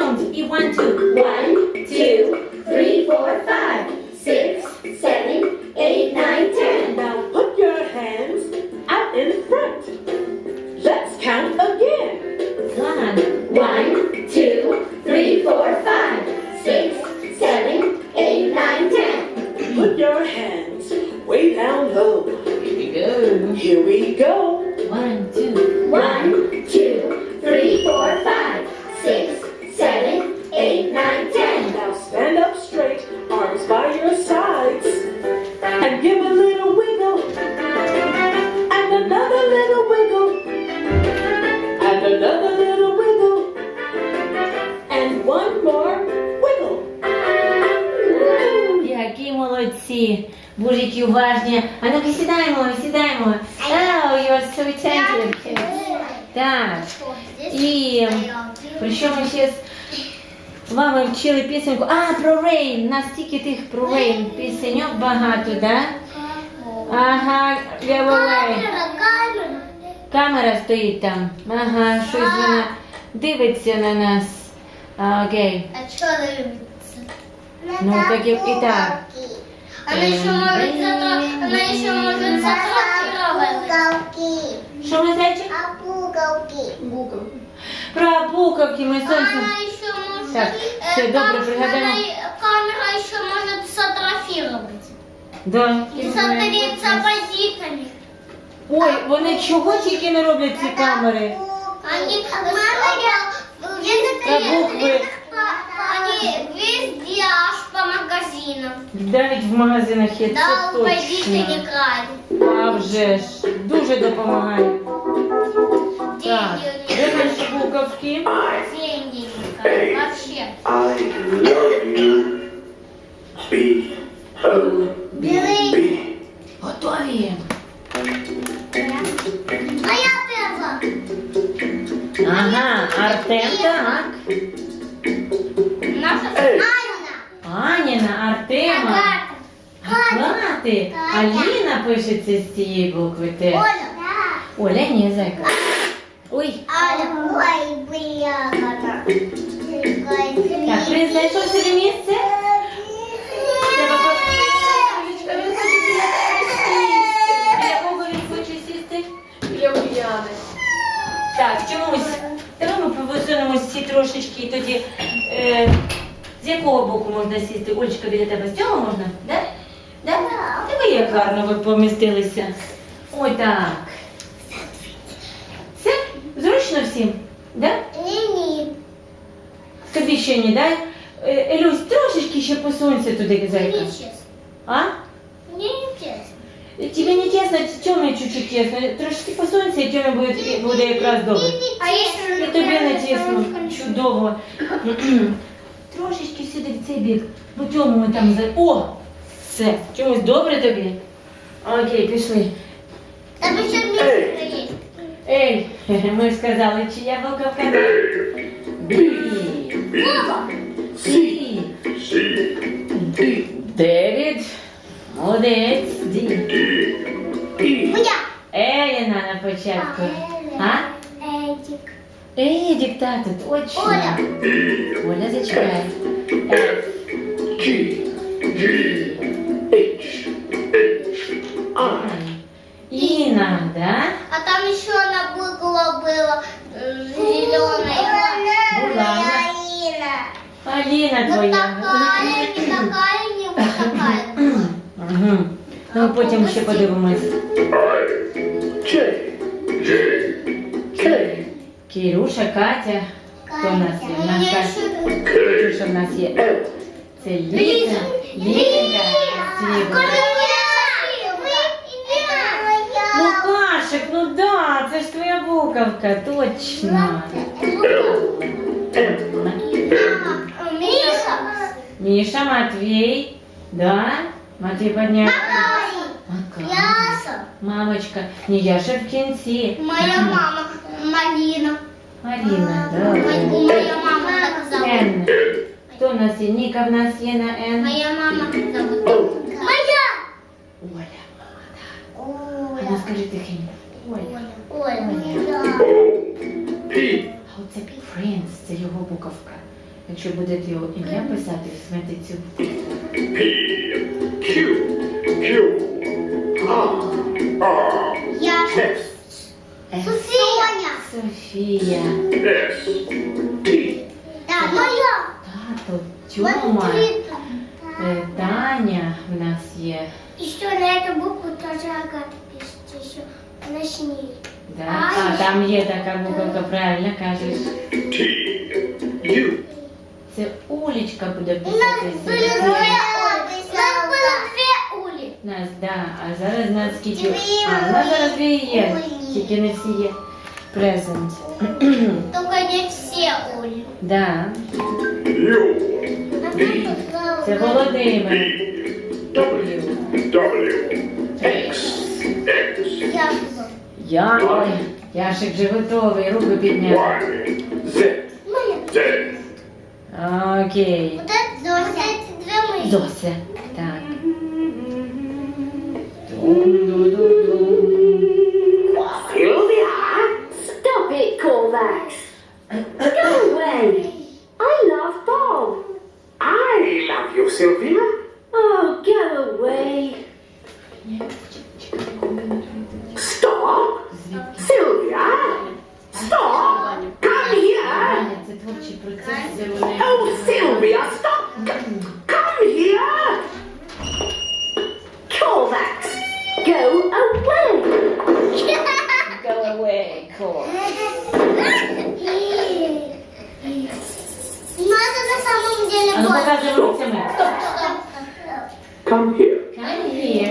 count і one, two. One, two, three, four, five, six, seven, eight, nine, ten. Now put your hands out in front. Let's count again. God. One, two, three, four, five, six, seven, eight, nine, ten. Put your hands way down low. Here we go. Here we go. One, two. One, two, Які молодці. Боже, які уважні. А ну-ка сідаємо, сідаємо. Oh, you are so attentive. Так. І про що ми ще з вами вчили пісеньку? А, про Рейн. У нас тільки тих про Рейн пісеньок багато, да? Ага, Лявовей. Камера стоїть там. Ага, щось вона дивиться на нас. Окей. А она любится? Ну, так и- и так. Она еще может зато, она еще может сфотографировать. Що ми зайчик? Про буковки ми сонцем. Она еще может... Так, э, все, добре, пригадаємо. Камера еще может сфотографировать. Да. И смотреть с. Ой, вони чого тільки не роблять ці камери? Они... Мама, Та букви. Они Навіть в магазинах є це Да, пойдите точно. не крали. А вже ж, дуже допомагає. Так, де Деньги наші буковки? не Деньги не крали. Вообще. I love you. B O B. Готові. А я первая. Ага, Артем так. Наша Эй. Аніна, Артема. Агати. Аліна пишеться з цієї букви теж. Оля. Оля, ні, зайка. Ой. Аля. Ой, бля, Так, принц знайшов собі місце? Треба він хоче біля тебе сісти. Біля кого він хоче сісти? Біля Уляни. Так, чомусь. Давай ми повисунемось всі трошечки і тоді. Е, якого боку можна сісти? Олечка, біля тебе з цього можна? Да? Да? Диви, як гарно ви помістилися. Ой, так. Все? Зручно всім? Да? Ні-ні. Тобі ще не дай. Е, Елюсь, трошечки ще посунься туди, зайка. чесно. А? Мені не. Тебе не тесно, Тьомі чуть-чуть тесно. Трошки посунься, і Тьомі буде, буде якраз добре. А якщо І тобі не тісно. Чудово. Трошечки сюди в цей бік. Бо Тьому ми там за. О! Все. Чомусь добре тобі? Окей, пішли. Там ще місце є. Ей, ми ж сказали, чия буковка? Бі. Сі. C D Девід. Молодець. Ді. Моя. Еліна на початку. А? Едік. Едік, тато, точно. Оля. Оля, зачекай. Е, G G H H I Інна, да? А там еще одна буква была зеленая. Була. Аліна Вот твоя. такая, не такая, не вот такая. Угу. Ну, потім ще подивимось. I J J K Кирюша, Катя. Хто в нас є? У нас Катя. Катюша в нас є. Це Ліза. Ліза. Срібна. Ну, Кашик, ну да, це ж твоя буковка, точно. Миша. Міша, Матвій. Да? Матвій підняв. Макар. Яса. Мамочка. Ні, я ще в кінці. Моя мама Марина. Маріна, да. Моя мама так зовут. Н. Хто в нас є? Ніка в нас є на Н. Моя мама зовут. Моя. Оля, мама, так. А ну скажи тихенько. Оля. Оля. А оце принц, це його буковка. Якщо будете його ім'я писати, візьмете цю. P, Q, Q, Софія. S, T, Да, моя. Тато, Тьома, е, Таня в нас є. Еще на эту букву тоже Агата пишет еще. Начни. Да? А, там є така буковка, правильно кажеш. T, U, Це Улічка буде У нас писати. были две Софія. ули. У нас было две ули. Нас, да, а зараз нас скільки. Дві А, у нас зараз дві є, Улі. тільки не всі є презент. Только не все ули. да. Це Володимир. W, W, X, X, Я Я. Яшик вже готовий, руку підняв. Y, Z, Z, Окей. Вот это Зося. Вот эти две. Так. Oh, Sylvia, stop! Come here! Corvax, go away! go away, Corvax. Stop, stop. Come here. Come here.